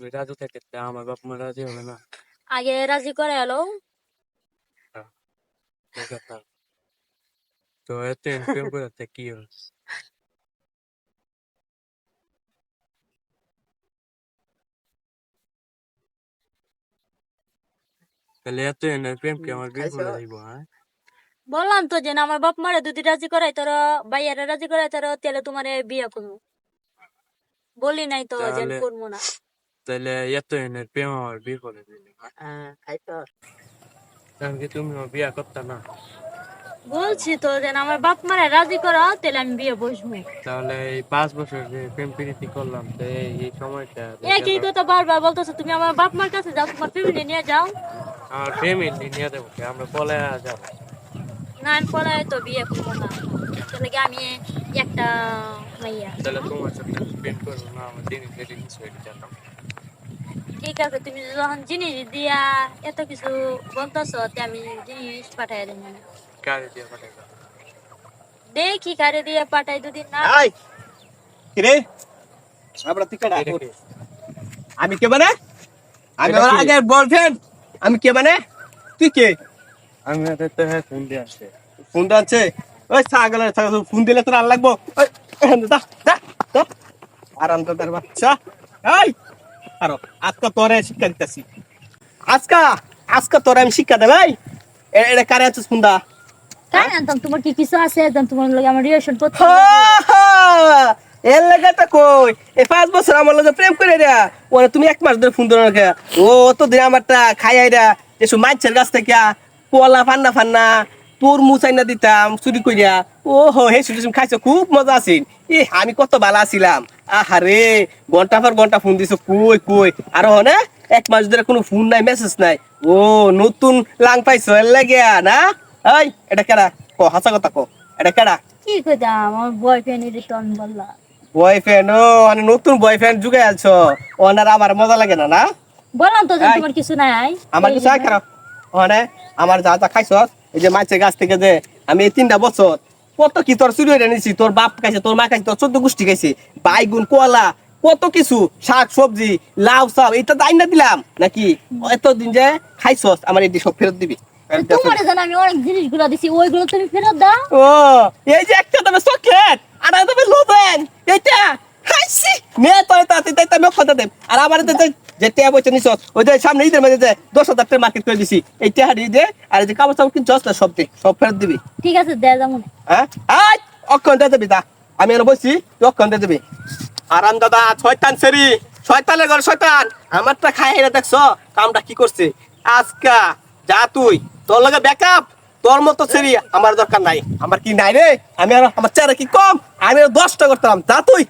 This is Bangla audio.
রাজু থেকে তা আমার বাপ মা রাজি হবে না। আগে রাজি করে এলো। তো এত প্রেম করে তা কি হল? তাহলে এত প্রেম কি আমার বিয়ে করে দিব হ্যাঁ? বললাম তো যে আমার বাপ মারে যদি রাজি করাই তোর ভাইয়ারা রাজি করাই তোর তাহলে তোমার বিয়ে করব। বলি নাই তো যে করব না। তাহলে এত এনে প্রেম আমার বিয়ে করে দিল কারণ কি তুমি বিয়ে করতে না বলছি তো যে না আমার বাপ মারে রাজি করা তাহলে আমি বিয়ে বসবো তাহলে এই পাঁচ বছর যে প্রেম প্রীতি করলাম তো এই সময়টা একই কথা বারবার বলতেছো তুমি আমার বাপ মার কাছে যাও তোমার ফ্যামিলি নিয়ে যাও আমার ফ্যামিলি নিয়ে দেবো আমরা বলে যাব না আমি পরে তো বিয়ে করব না তাহলে কি আমি একটা মাইয়া তাহলে তোমার সাথে প্রেম করব না আমার হয়ে যেতাম ঠিক আছে তুমি যখন জিনিস দিয়া এত কিছু বলতেছো আমি জিনিস পাঠাই কারে দিয়ে দেখি কারে দিয়ে পাঠাই দুদিন না আই কিরে? আমরা? আমি কে মানে আমি আমার? আগের বয়ফ্রেন্ড আমি কে মানে তুই কে? আমি তো হ্যাঁ ফোন দিয়ে আসছে। ফোন আছে ওই ছাগল ফোন দিলে তোর আর লাগবো। আর আনতে তার বাচ্চা। এই! আরও আজকা তোরে শিক্ষা দিতেছি। আজকা? আজকা তোরে আমি শিক্ষা দেব এই? এ- এটা কারে আছিস ফোন দা তাই আনতাম? তোমার কি কিছু আছে? একদম তোমার লগে আমার রিলেশন করতে এর লাগাটা কই? এই পাঁচ বছর আমার লগে প্রেম করে দেয়া ওরে তুমি এক মাস ধরে ফোন ধরে রাখা। ও তো দিন আমারটা খাইয়াই দেয়া এসব মাছের গাছ থেকে কলা ফান্না ফান্না তোর মুচাই না দিতাম চুরি করিয়া ও হো হে শুধু খাইছো খুব মজা আছিল এ আমি কত ভালো আছিলাম। আহারে ঘণ্টা পর ঘণ্টা ফোন দিছো কই কই? আর হনে এক মাস ধরে কোনো ফোন নাই মেসেজ নাই। ও নতুন লাং পাইছো এর লাগিয়া না? এই এটা কেডা? ক হাসা কথা ক এটা কেডা? কি কইতাম আমার বয়ফ্রেন্ড এর আমি বললাম বয়ফ্রেন্ড ও মানে নতুন বয়ফ্রেন্ড যুগে আছো ওনার আমার মজা লাগে না না? বললাম তো তোমার কিছু নাই। আমার কিছু আয় খারাপ। ওখানে আমার যা যা খাইছ এই যে মাছের গাছ থেকে যে আমি এই তিনটা বছর কত কি তোর চুরি হয়ে নিছি তোর বাপ খাইছে তোর মা খাইছে তোর চোদ্দ গোষ্ঠী খাইছে বাইগুন কলা কত কিছু শাক সবজি লাউ সাউ এটা তো না দিলাম নাকি এতদিন যে খাইছস আমার এটি সব ফেরত দিবি? তোমার জানা আমি অনেক জিনিসগুলো দিছি ওইগুলো তুমি ফেরত দাও। ও এই যে একটা তবে চকলেট আর একটা তবে লোবেন এইটা হাসি তাতে তাই আমি কথা দেব। আর আমার তো যে টেয়া বইতে নিছ ওই যে সামনে ঈদের মধ্যে যে দশ হাজার টাকা মার্কেট করে দিছি এই টেহারি দে আর যে কাপড় চাপড় কিনছ না সব দে সব ফেরত দিবি। ঠিক আছে দেয়া যাব হ্যাঁ? আজ অক্ষণ দিয়ে দেবি তা আমি আর বলছি তুই অক্ষণ দিয়ে দেবি। আরাম দাদা শয়তান সেরি। শয়তানের ঘরে শয়তান। আমারটা খাই দেখছ কামটা কি করছে? আজকা যা তুই। তোর লগে ব্যাকআপ তোর মতো সেরি আমার দরকার নাই। আমার কি নাই রে? আমি আমার চেহারা কি কম? আমি দশটা করতাম। যা তুই।